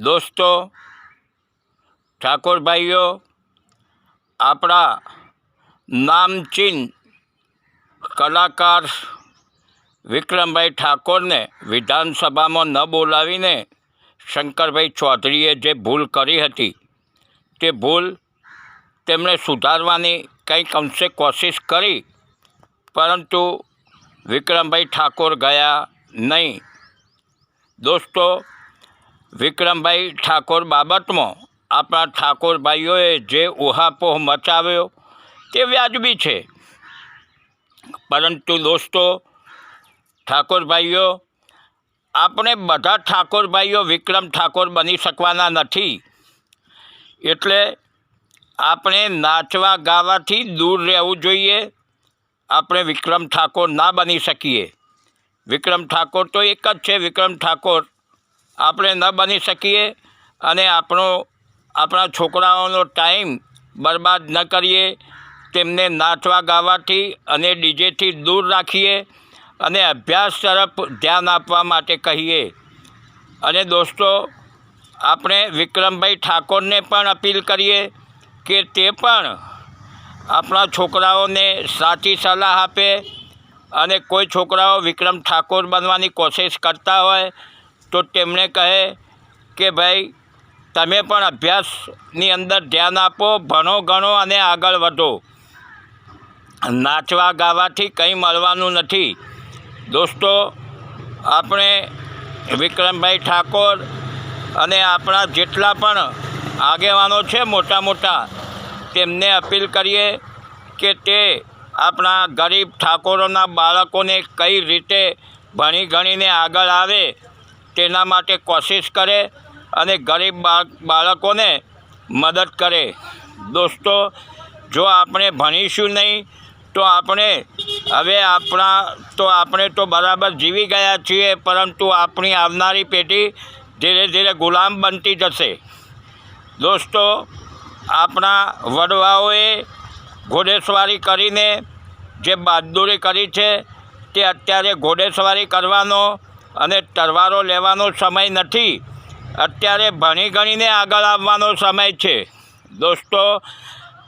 દોસ્તો ઠાકોર ભાઈઓ આપણા નામચીન કલાકાર વિક્રમભાઈ ઠાકોરને વિધાનસભામાં ન બોલાવીને શંકરભાઈ ચૌધરીએ જે ભૂલ કરી હતી, તે ભૂલ તેમણે સુધારવાની કંઈક અંશે કોશિશ કરી, પરંતુ વિક્રમભાઈ ઠાકોર ગયા નહીં. દોસ્તો વિક્રમભાઈ ઠાકોર બાબતમાં આપણા ઠાકોરભાઈઓએ જે ઉહાપોહ મચાવ્યો તે વ્યાજબી છે. પરંતુ દોસ્તો ઠાકોરભાઈઓ આપણે બધા ઠાકોરભાઈઓ વિક્રમ ઠાકોર બની શકવાના નથી. એટલે આપણે નાચવા ગાવાથી દૂર રહેવું જોઈએ. આપણે વિક્રમ ઠાકોર ના બની શકીએ. વિક્રમ ઠાકોર તો એક જ છે. વિક્રમ ઠાકોર આપણે ન બની શકીએ અને આપણો, આપણા છોકરાઓનો ટાઈમ બરબાદ ન કરીએ, તેમને નાચવા ગાવાથી અને ડીજેથી દૂર રાખીએ અને અભ્યાસ તરફ ધ્યાન આપવા માટે કહીએ. અને દોસ્તો, આપણે વિક્રમભાઈ ઠાકોરને પણ અપીલ કરીએ કે તે પણ આપણા છોકરાઓને સાચી સલાહ આપે અને કોઈ છોકરાઓ વિક્રમ ઠાકોર બનવાની કોશિશ કરતા હોય તો તેમણે કહે કે ભાઈ, તમે પણ અભ્યાસની અંદર ધ્યાન આપો, ભણો, ગણો અને આગળ વધો. નાચવા ગાવાથી કંઈ મળવાનું નથી. દોસ્તો, આપણે વિક્રમભાઈ ઠાકોર અને આપણા જેટલા પણ આગેવાનો છે, મોટા મોટા, તેમને અપીલ કરીએ કે તે આપણા ગરીબ ઠાકોરોના બાળકોને કઈ રીતે ભણી ગણીને આગળ આવે તેના માટે કોશિશ કરે અને ગરીબ બાળકોને મદદ કરે. દોસ્તો, જો આપણે ભણીશું નહીં, તો આપણે હવે આપણા તો આપણે તો બરાબર જીવી ગયા છીએ, પરંતુ આપણી આવનારી પેઢી ધીરે ધીરે ગુલામ બનતી જશે. દોસ્તો, આપણા વડવાઓએ ઘોડેસવારી કરીને જે બહાદુરી કરી છે, તે અત્યારે ઘોડેસવારી કરવાનો અને તરવારો લેવાનો સમય નથી. અત્યારે ભણી ગણીને આગળ આવવાનો સમય છે. દોસ્તો,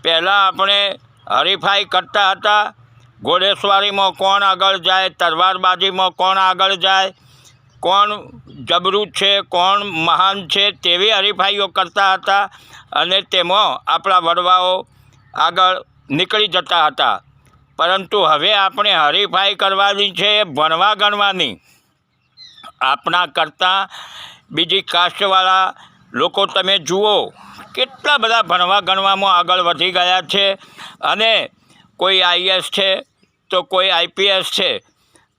પહેલાં આપણે હરીફાઈ કરતા હતા. ઘોડેસવારીમાં કોણ આગળ જાય, તરવારબાજીમાં કોણ આગળ જાય, કોણ જબરું છે, કોણ મહાન છે તેવી હરીફાઈઓ કરતા હતા અને તેમાં આપણા વડવાઓ આગળ નીકળી જતા હતા. પરંતુ હવે આપણે હરીફાઈ કરવાની છે, ભણવા ગણવાની. આપણા કરતાં બીજી કાસ્ટવાળા લોકો તમે જુઓ, કેટલા બધા ભણવા ગણવામાં આગળ વધી ગયા છે અને કોઈ આઈએસ છે તો કોઈ આઈપીએસ છે.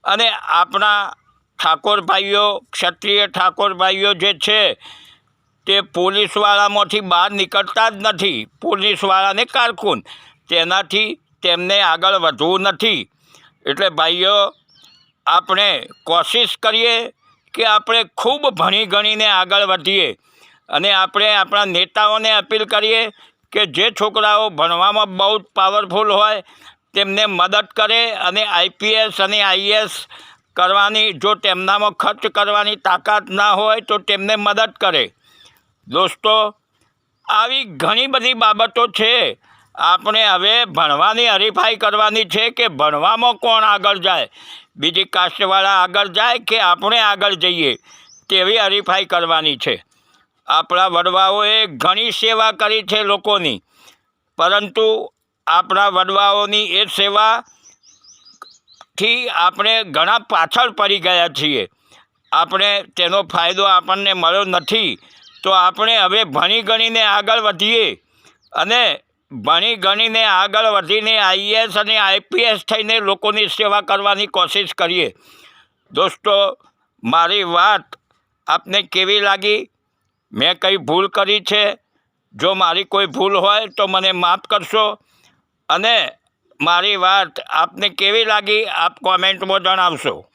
અને આપણા ઠાકોર ભાઈઓ ક્ષત્રિય ઠાકોર ભાઈઓ જે છે, તે પોલીસવાળામાંથી બહાર નીકળતા જ નથી. પોલીસવાળાને કારકુન. તેનાથી તેમને આગળ વધવું નથી. એટલે ભાઈઓ, આપણે કોશિશ કરીએ કે આપણે ખૂબ ભણી ગણીને આગળ વધીએ. અને આપણે આપણા નેતાઓને અપીલ કરીએ કે જે છોકરાઓ ભણવામાં બહુ જ પાવરફુલ હોય, તેમને મદદ કરે અને આઈપીએસ અને આઈએસ કરવાની, જો તેમનામાં ખર્ચ કરવાની તાકાત ના હોય, તો તેમને મદદ કરે. દોસ્તો, આવી ઘણી બધી બાબતો છે આપણે હવે ભણવાની હરીફાઈ કરવાની છે કે ભણવામાં કોણ આગળ જાય? બીજી કાસ્ટવાળા આગળ જાય કે આપણે આગળ જઈએ? તેવી હરીફાઈ કરવાની છે. આપણા વડવાઓએ ઘણી સેવા કરી છે લોકોની. પરંતુ આપણા વડવાઓની એ સેવાથી આપણે ઘણા પાછળ પડી ગયા છીએ. આપણે તેનો ફાયદો આપણને મળ્યો નથી. તો આપણે હવે ભણી ગણીને આગળ વધીએ. અને ભણી ગણીને આગળ વધીને આઈએસ અને આઈપીએસ થઈને લોકોની સેવા કરવાની કોશિશ કરીએ. દોસ્તો, મારી વાત આપને કેવી લાગી? મેં કંઈ ભૂલ કરી છે? જો મારી કોઈ ભૂલ હોય તો મને માફ કરશો. અને મારી વાત આપને કેવી લાગી? આપ કોમેન્ટમાં જણાવશો.